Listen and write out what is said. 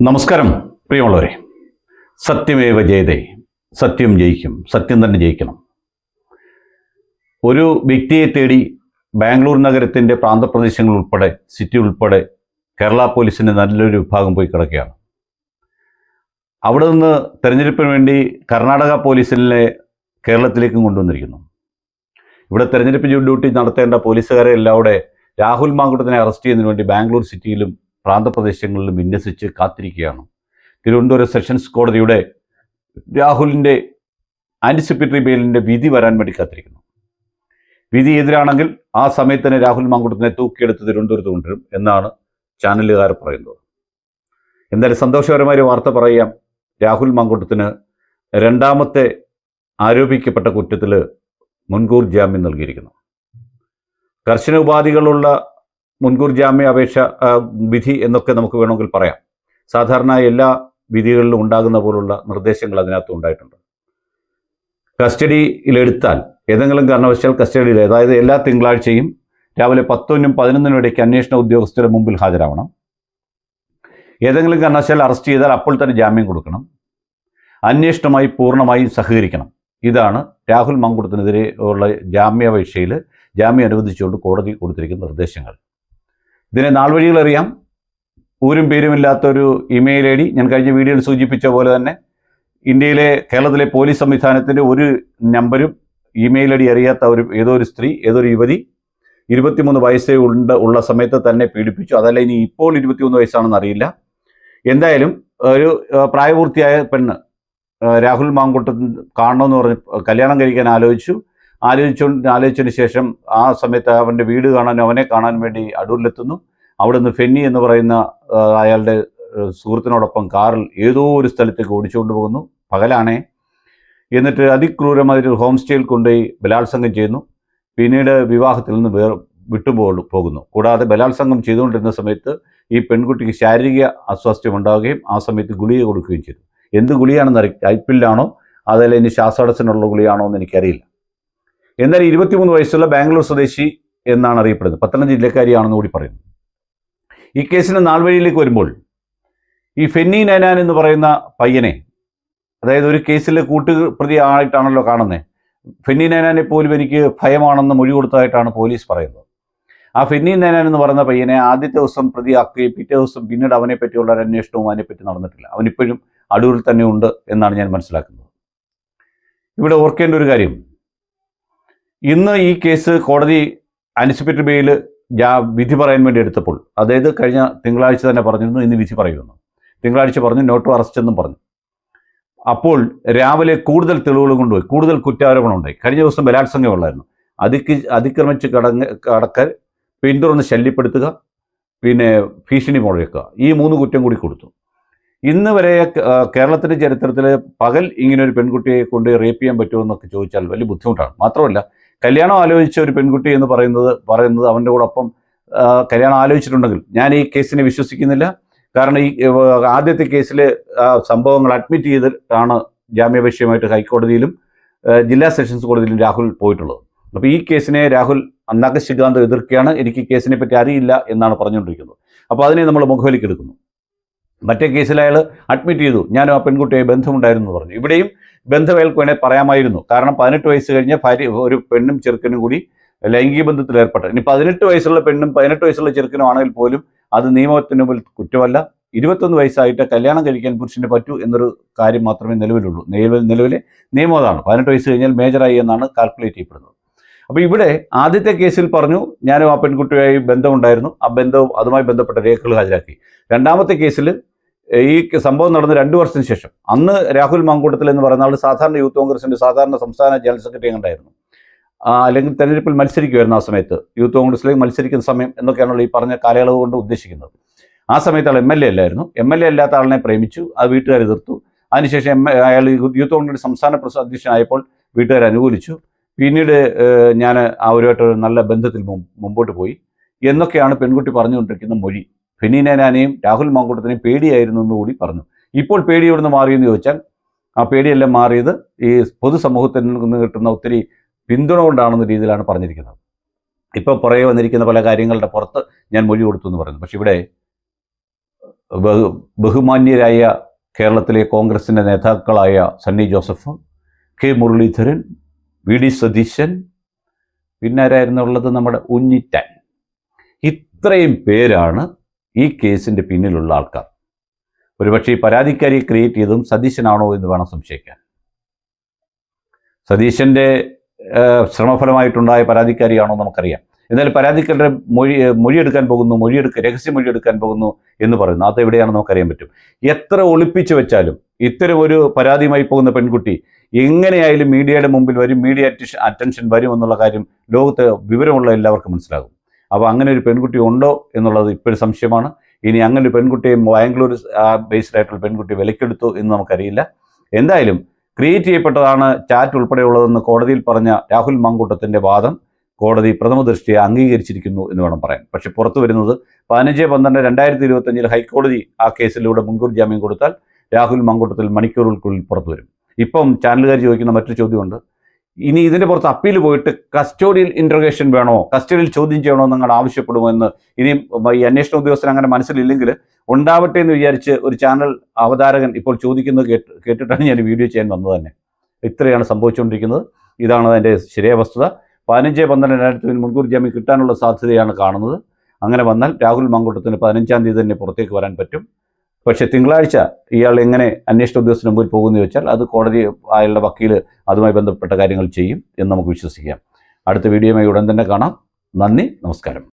നമസ്കാരം പ്രിയമുള്ളവരെ. സത്യമേവ ജയതേ. സത്യം ജയിക്കും. സത്യം തന്നെ ജയിക്കണം. ഒരു വ്യക്തിയെ തേടി ബാംഗ്ലൂർ നഗരത്തിന്റെ പ്രാന്തപ്രദേശങ്ങൾ ഉൾപ്പെടെ സിറ്റി ഉൾപ്പെടെ കേരള പോലീസിന്റെ നല്ലൊരു വിഭാഗം പോയി കിടക്കുകയാണ്. അവിടെ നിന്ന് തെരഞ്ഞെടുപ്പിന് വേണ്ടി കർണാടക പോലീസിനെ കേരളത്തിലേക്കും കൊണ്ടുവന്നിരിക്കുന്നു. ഇവിടെ തെരഞ്ഞെടുപ്പ് ഡ്യൂട്ടി നടത്തേണ്ട പോലീസുകാരെ എല്ലാം അവിടെ രാഹുൽ മാങ്കുട്ടത്തിനെ അറസ്റ്റ് ചെയ്യുന്നതിന് വേണ്ടി ബാംഗ്ലൂർ സിറ്റിയിലും പ്രാന്തപ്രദേശങ്ങളിലും വിന്യസിച്ച് കാത്തിരിക്കുകയാണ്. തിരുവനന്തപുരം സെഷൻസ് കോടതിയുടെ രാഹുലിന്റെ ആന്റിസിപ്പേറ്ററി ബെയിലിന്റെ വിധി വരാൻ വേണ്ടി കാത്തിരിക്കുന്നു. വിധി എതിരാണെങ്കിൽ ആ സമയത്ത് തന്നെ രാഹുൽ മാങ്കുട്ടത്തിനെ തൂക്കിയെടുത്ത് തിരുവനന്തപുരത്ത് കൊണ്ടുവരും എന്നാണ് ചാനലുകാർ പറയുന്നത്. എന്തായാലും സന്തോഷകരമായ വാർത്ത പറയാം. രാഹുൽ മാങ്കുട്ടത്തിന് രണ്ടാമത്തെ ആരോപിക്കപ്പെട്ട കുറ്റത്തിൽ മുൻകൂർ ജാമ്യം നൽകിയിരിക്കുന്നു. കർശന ഉപാധികളുള്ള മുൻകൂർ ജാമ്യ അപേക്ഷ വിധി എന്നൊക്കെ നമുക്ക് വേണമെങ്കിൽ പറയാം. സാധാരണ എല്ലാ വിധികളിലും ഉണ്ടാകുന്ന പോലുള്ള നിർദ്ദേശങ്ങൾ അതിനകത്ത് ഉണ്ടായിട്ടുണ്ട്. കസ്റ്റഡിയിലെടുത്താൽ ഏതെങ്കിലും കാരണവശാൽ കസ്റ്റഡിയിൽ അതായത് എല്ലാ തിങ്കളാഴ്ചയും രാവിലെ പത്തൊന്നും പതിനൊന്നിനും ഇടയ്ക്ക് അന്വേഷണ ഉദ്യോഗസ്ഥരുടെ മുമ്പിൽ ഹാജരാവണം. ഏതെങ്കിലും കാരണവശാൽ അറസ്റ്റ് ചെയ്താൽ അപ്പോൾ തന്നെ ജാമ്യം കൊടുക്കണം. അന്വേഷണമായി പൂർണമായും സഹകരിക്കണം. ഇതാണ് രാഹുൽ മങ്കുടത്തിനെതിരെ ഉള്ള ജാമ്യാപേക്ഷയിൽ ജാമ്യം അനുവദിച്ചുകൊണ്ട് കോടതി കൊടുത്തിരിക്കുന്ന നിർദ്ദേശങ്ങൾ. ഇതിനെ നാൾവഴികൾ അറിയാം ഊരും പേരുമില്ലാത്തൊരു ഇമെയിൽ ഐ ഡി. ഞാൻ കഴിഞ്ഞ വീഡിയോയിൽ സൂചിപ്പിച്ച പോലെ തന്നെ ഇന്ത്യയിലെ കേരളത്തിലെ പോലീസ് സംവിധാനത്തിന്റെ ഒരു നമ്പരും ഇമെയിൽ ഐ ഡി അറിയാത്ത ഒരു ഏതോ ഒരു സ്ത്രീ ഏതോ ഒരു യുവതി ഇരുപത്തിമൂന്ന് വയസ്സേ ഉണ്ട് ഉള്ള സമയത്ത് തന്നെ പീഡിപ്പിച്ചു. അതല്ല ഇനി ഇപ്പോൾ ഇരുപത്തിമൂന്ന് വയസ്സാണെന്ന് അറിയില്ല. എന്തായാലും ഒരു പ്രായപൂർത്തിയായ പെണ്ണ് രാഹുൽ മാങ്കുട്ടൻ കാണണമെന്ന് പറഞ്ഞ് കല്യാണം കഴിക്കാൻ ആലോചിച്ചു. ആലോചിച്ചു ആലോചിച്ചതിന് ശേഷം ആ സമയത്ത് അവന്റെ വീട് കാണാനും അവനെ കാണാൻ വേണ്ടി അടൂരിലെത്തുന്നു. അവിടെ നിന്ന് ഫെന്നി എന്ന് പറയുന്ന അയാളുടെ സുഹൃത്തിനോടൊപ്പം കാറിൽ ഏതോ ഒരു സ്ഥലത്തേക്ക് ഓടിച്ചുകൊണ്ട് പോകുന്നു. പകലാണേ. എന്നിട്ട് അതിക്രൂരമായിട്ട് ഹോം സ്റ്റേയിൽ കൊണ്ടുപോയി ബലാത്സംഗം ചെയ്യുന്നു. പിന്നീട് വിവാഹത്തിൽ നിന്ന് വേർ വിട്ടുപോ പോകുന്നു. കൂടാതെ ബലാത്സംഗം ചെയ്തുകൊണ്ടിരുന്ന സമയത്ത് ഈ പെൺകുട്ടിക്ക് ശാരീരിക അസ്വാസ്ഥ്യം ഉണ്ടാവുകയും ആ സമയത്ത് ഗുളിക കൊടുക്കുകയും ചെയ്തു. എന്ത് ഗുളിയാണെന്ന് അറി ഐപ്പിലാണോ അതല്ല ഇനി ശ്വാസതടസ്സത്തിനുള്ള ഗുളിയാണോ എന്ന് എനിക്കറിയില്ല. എന്നാൽ ഇരുപത്തിമൂന്ന് വയസ്സുള്ള ബാംഗ്ലൂർ സ്വദേശി എന്നാണ് അറിയപ്പെടുന്നത്. പത്തനംതിട്ട ജില്ലക്കാരിയാണെന്ന് കൂടി പറയുന്നു. ഈ കേസിന് നാൾവഴിയിലേക്ക് വരുമ്പോൾ ഈ ഫെന്നി നൈനാൻ എന്ന് പറയുന്ന പയ്യനെ അതായത് ഒരു കേസിൽ കൂട്ടുപ്രതി ആയിട്ടാണല്ലോ കാണുന്നത്. ഫെന്നി നൈനാനെ പോലും എനിക്ക് ഭയമാണെന്ന് മൊഴി കൊടുത്തതായിട്ടാണ് പോലീസ് പറയുന്നത്. ആ ഫെന്നി നൈനാൻ എന്ന് പറയുന്ന പയ്യനെ ആദ്യത്തെ ദിവസം പ്രതിയാക്കുകയും പിറ്റേ ദിവസം പിന്നീട് അവനെ പറ്റിയുള്ള ഒരു അന്വേഷണവും അതിനെപ്പറ്റി നടന്നിട്ടില്ല. അവനിപ്പോഴും അടൂരിൽ തന്നെ ഉണ്ട് എന്നാണ് ഞാൻ മനസ്സിലാക്കുന്നത്. ഇവിടെ ഓർക്കേണ്ട ഒരു കാര്യം. ഇന്ന് ഈ കേസ് കോടതി ആന്റിസിപ്പേറ്ററി ബെയിൽ വിധി പറയാൻ വേണ്ടി എടുത്തപ്പോൾ അതായത് കഴിഞ്ഞ തിങ്കളാഴ്ച തന്നെ പറഞ്ഞിരുന്നു ഇന്ന് വിധി പറയുമെന്ന് തിങ്കളാഴ്ച പറഞ്ഞു നോട്ട് അറസ്റ്റ് എന്നും പറഞ്ഞു. അപ്പോൾ രാവിലെ കൂടുതൽ തെളിവുകൾ കൊണ്ടുപോയി കൂടുതൽ കുറ്റാരോപണം ഉണ്ടായി. കഴിഞ്ഞ ദിവസം ബലാത്സംഗം ഉള്ളായിരുന്നു. അതിക്ക് അതിക്രമിച്ച് കടങ്ങ കടക്കൽ പിന്തുടർന്ന് ശല്യപ്പെടുത്തുക പിന്നെ ഭീഷണി മുഴക്കുക ഈ മൂന്ന് കുറ്റം കൂടി കൊടുത്തു. ഇന്ന് വരെ കേരളത്തിന്റെ ചരിത്രത്തിൽ പകൽ ഇങ്ങനെ ഒരു പെൺകുട്ടിയെ കൊണ്ട് റേപ്പ് ചെയ്യാൻ പറ്റുമോ എന്നൊക്കെ ചോദിച്ചാൽ വലിയ ബുദ്ധിമുട്ടാണ്. മാത്രമല്ല കല്യാണം ആലോചിച്ച ഒരു പെൺകുട്ടി എന്ന് പറയുന്നത് പറയുന്നത് അവന്റെ കൂടെ ഒപ്പം കല്യാണം ആലോചിച്ചിട്ടുണ്ടെങ്കിൽ ഞാൻ ഈ കേസിനെ വിശ്വസിക്കുന്നില്ല. കാരണം ഈ ആദ്യത്തെ കേസിൽ സംഭവങ്ങൾ അഡ്മിറ്റ് ചെയ്തിട്ടാണ് ജാമ്യാപേക്ഷയുമായിട്ട് ഹൈക്കോടതിയിലും ജില്ലാ സെഷൻസ് കോടതിയിലും രാഹുൽ പോയിട്ടുള്ളത്. അപ്പോൾ ഈ കേസിനെ രാഹുൽ അന്നാക്ക ശ്രീകാന്ത് എതിർക്കുകയാണ്. എനിക്ക് കേസിനെ പറ്റി അറിയില്ല എന്നാണ് പറഞ്ഞുകൊണ്ടിരിക്കുന്നത്. അപ്പോൾ അതിനെ നമ്മൾ മുഖവിലേക്ക് എടുക്കുന്നു. മറ്റേ കേസിൽ അയാൾ അഡ്മിറ്റ് ചെയ്തു. ഞാനും ആ പെൺകുട്ടിയെ ബന്ധമുണ്ടായിരുന്നു പറഞ്ഞു. ഇവിടെയും ബന്ധം അയാൾക്ക് വേണേൽ പറയാമായിരുന്നു. കാരണം പതിനെട്ട് വയസ്സ് കഴിഞ്ഞ ഭാര്യ ഒരു പെണ്ണും ചെറുക്കനും കൂടി ലൈംഗിക ബന്ധത്തിൽ ഏർപ്പെട്ടു. ഇനി പതിനെട്ട് വയസ്സുള്ള പെണ്ണും പതിനെട്ട് വയസ്സുള്ള ചെറുക്കനും ആണെങ്കിൽ പോലും അത് നിയമത്തിന് മുമ്പിൽ കുറ്റമല്ല. ഇരുപത്തൊന്ന് വയസ്സായിട്ട് കല്യാണം കഴിക്കാൻ പുരുഷന് പറ്റൂ എന്നൊരു കാര്യം മാത്രമേ നിലവിലുള്ളൂ. നിലവിൽ നിലവിലെ നിയമം അതാണ്. പതിനെട്ട് വയസ്സ് കഴിഞ്ഞാൽ മേജറായി എന്നാണ് കാൽക്കുലേറ്റ് ചെയ്യപ്പെടുന്നത്. അപ്പോൾ ഇവിടെ ആദ്യത്തെ കേസിൽ പറഞ്ഞു ഞാനും ആ പെൺകുട്ടിയുമായി ബന്ധമുണ്ടായിരുന്നു. ആ ബന്ധവും അതുമായി ബന്ധപ്പെട്ട രേഖകൾ ഹാജരാക്കി. രണ്ടാമത്തെ കേസിൽ ഈ സംഭവം നടന്ന് രണ്ട് വർഷത്തിന് ശേഷം. അന്ന് രാഹുൽ മാങ്കൂട്ടത്തിൽ എന്ന് പറയുന്ന ആൾ സാധാരണ യൂത്ത് കോൺഗ്രസിന്റെ സാധാരണ സംസ്ഥാന ജനറൽ സെക്രട്ടറി ഉണ്ടായിരുന്നു അല്ലെങ്കിൽ തെരഞ്ഞെടുപ്പിൽ മത്സരിക്കുമായിരുന്നു ആ സമയത്ത്. യൂത്ത് കോൺഗ്രസിലേക്ക് മത്സരിക്കുന്ന സമയം എന്നൊക്കെയാണല്ലോ ഈ പറഞ്ഞ കാലയളവ് കൊണ്ട് ഉദ്ദേശിക്കുന്നത്. ആ സമയത്ത് ആൾ എം എൽ എ അല്ലായിരുന്നു. എം എൽ എ അല്ലാത്ത ആളിനെ പ്രേമിച്ചു. ആ വീട്ടുകാർ എതിർത്തു. അതിനുശേഷം എം അയാൾ യൂത്ത് കോൺഗ്രസ് സംസ്ഥാന പ്രസിഡന്റ് അധ്യക്ഷനായപ്പോൾ വീട്ടുകാർ അനുകൂലിച്ചു. പിന്നീട് ഞാൻ അവരുമായിട്ട് നല്ല ബന്ധത്തിൽ മുമ്പോട്ട് പോയി. എന്നൊക്കെയാണ് പെൺകുട്ടി പറഞ്ഞുകൊണ്ടിരിക്കുന്ന മൊഴി. ഫെനീനാനെയും രാഹുൽ മാങ്കൂട്ടത്തിനെയും പേടിയായിരുന്നു എന്ന് കൂടി പറഞ്ഞു. ഇപ്പോൾ പേടി എവിടുന്ന് മാറിയെന്ന് ചോദിച്ചാൽ ആ പേടിയെല്ലാം മാറിയത് ഈ പൊതുസമൂഹത്തിൽ നിന്ന് കിട്ടുന്ന ഒത്തിരി പിന്തുണ കൊണ്ടാണെന്ന രീതിയിലാണ് പറഞ്ഞിരിക്കുന്നത്. ഇപ്പോൾ പുറകെ വന്നിരിക്കുന്ന പല കാര്യങ്ങളുടെ പുറത്ത് ഞാൻ മൊഴി കൊടുത്തു എന്ന് പറയുന്നു. പക്ഷെ ഇവിടെ ബഹു ബഹുമാന്യരായ കേരളത്തിലെ കോൺഗ്രസിന്റെ നേതാക്കളായ Sunny Joseph K Muraleedharan V D Satheesan പിന്നെ ആരായിരുന്നു ഉള്ളത് നമ്മുടെ ഉണ്ണിറ്റാൻ ഇത്രയും പേരാണ് ഈ കേസിന്റെ പിന്നിലുള്ള ആൾക്കാർ. ഒരുപക്ഷെ ഈ പരാതിക്കാരിയെ ക്രിയേറ്റ് ചെയ്തതും സതീശനാണോ എന്ന് വേണം സംശയിക്കാൻ. സതീശന്റെ ശ്രമഫലമായിട്ടുണ്ടായ പരാതിക്കാരിയാണോ നമുക്കറിയാം. എന്നാൽ പരാതിക്കാരുടെ മൊഴി മൊഴിയെടുക്കാൻ പോകുന്നു മൊഴിയെടുക്ക രഹസ്യ മൊഴിയെടുക്കാൻ പോകുന്നു എന്ന് പറയുന്നു. അത് എവിടെയാണെന്ന് നമുക്കറിയാൻ പറ്റും. എത്ര ഒളിപ്പിച്ചു വെച്ചാലും ഇത്തരം ഒരു പരാതിയുമായി പോകുന്ന പെൺകുട്ടി എങ്ങനെയായാലും മീഡിയയുടെ മുമ്പിൽ വരും മീഡിയ അറ്റൻഷൻ വരും എന്നുള്ള കാര്യം ലോകത്ത് വിവരമുള്ള എല്ലാവർക്കും മനസ്സിലാകും. അപ്പോൾ അങ്ങനെ ഒരു പെൺകുട്ടി ഉണ്ടോ എന്നുള്ളത് ഇപ്പോഴും സംശയമാണ്. ഇനി അങ്ങനെ ഒരു പെൺകുട്ടിയെ ബാംഗ്ലൂർ ബേസ്ഡ് ആയിട്ടുള്ള പെൺകുട്ടി വിലക്കെടുത്തു എന്ന് നമുക്കറിയില്ല. എന്തായാലും ക്രിയേറ്റ് ചെയ്യപ്പെട്ടതാണ് ചാറ്റ് ഉൾപ്പെടെയുള്ളതെന്ന് കോടതിയിൽ പറഞ്ഞ രാഹുൽ മങ്കൂട്ടത്തിന്റെ വാദം. കോടതി പ്രഥമ ദൃഷ്ടിയെ അംഗീകരിച്ചിരിക്കുന്നു എന്ന് വേണം പറയാൻ. പക്ഷേ പുറത്തു വരുന്നത് പതിനഞ്ച് പന്ത്രണ്ട് രണ്ടായിരത്തി ഇരുപത്തഞ്ചിൽ ഹൈക്കോടതി ആ കേസിലൂടെ മുൻകൂർ ജാമ്യം കൊടുത്താൽ രാഹുൽ മങ്കൂട്ടത്തിൽ മണിക്കൂറുകൾക്കുള്ളിൽ പുറത്തു വരും. ഇപ്പം ചാനലുകാർ ചോദിക്കുന്ന മറ്റൊരു ചോദ്യമുണ്ട്. ഇനി ഇതിന്റെ പുറത്ത് അപ്പീൽ പോയിട്ട് കസ്റ്റോഡിയൽ ഇൻട്രഗേഷൻ വേണോ? കസ്റ്റഡിയിൽ ചോദ്യം ചെയ്യണോ നിങ്ങൾ ആവശ്യപ്പെടുമോ എന്ന് ഇനിയും ഈ അന്വേഷണ ഉദ്യോഗസ്ഥൻ അങ്ങനെ മനസ്സിലില്ലെങ്കിൽ ഉണ്ടാവട്ടെ എന്ന് വിചാരിച്ച് ഒരു ചാനൽ അവതാരകൻ ഇപ്പോൾ ചോദിക്കുന്നത് കേട്ട് കേട്ടിട്ടാണ് ഞാൻ വീഡിയോ ചെയ്യാൻ വന്നത് തന്നെ. ഇത്രയാണ് സംഭവിച്ചുകൊണ്ടിരിക്കുന്നത്. ഇതാണ് അതിന്റെ ശരിയായ വസ്തുത. പതിനഞ്ച് പന്ത്രണ്ട് രണ്ടായിരത്തി മുൻകൂർ ജാമ്യം കിട്ടാനുള്ള സാധ്യതയാണ് കാണുന്നത്. അങ്ങനെ വന്നാൽ രാഹുൽ മങ്കൂട്ടത്തിന് പതിനഞ്ചാം തീയതി തന്നെ പുറത്തേക്ക് വരാൻ പറ്റും. പക്ഷേ തിങ്കളാഴ്ച ഇയാൾ എങ്ങനെ അന്വേഷണ ഉദ്യോഗസ്ഥന് മുമ്പിൽ പോകുമെന്ന് ചോദിച്ചാൽ അത് കോടതി അയാളുടെ വക്കീൽ അതുമായി ബന്ധപ്പെട്ട കാര്യങ്ങൾ ചെയ്യും എന്ന് നമുക്ക് വിശ്വസിക്കാം. അടുത്ത വീഡിയോയുമായി ഉടൻ തന്നെ കാണാം. നന്ദി നമസ്കാരം.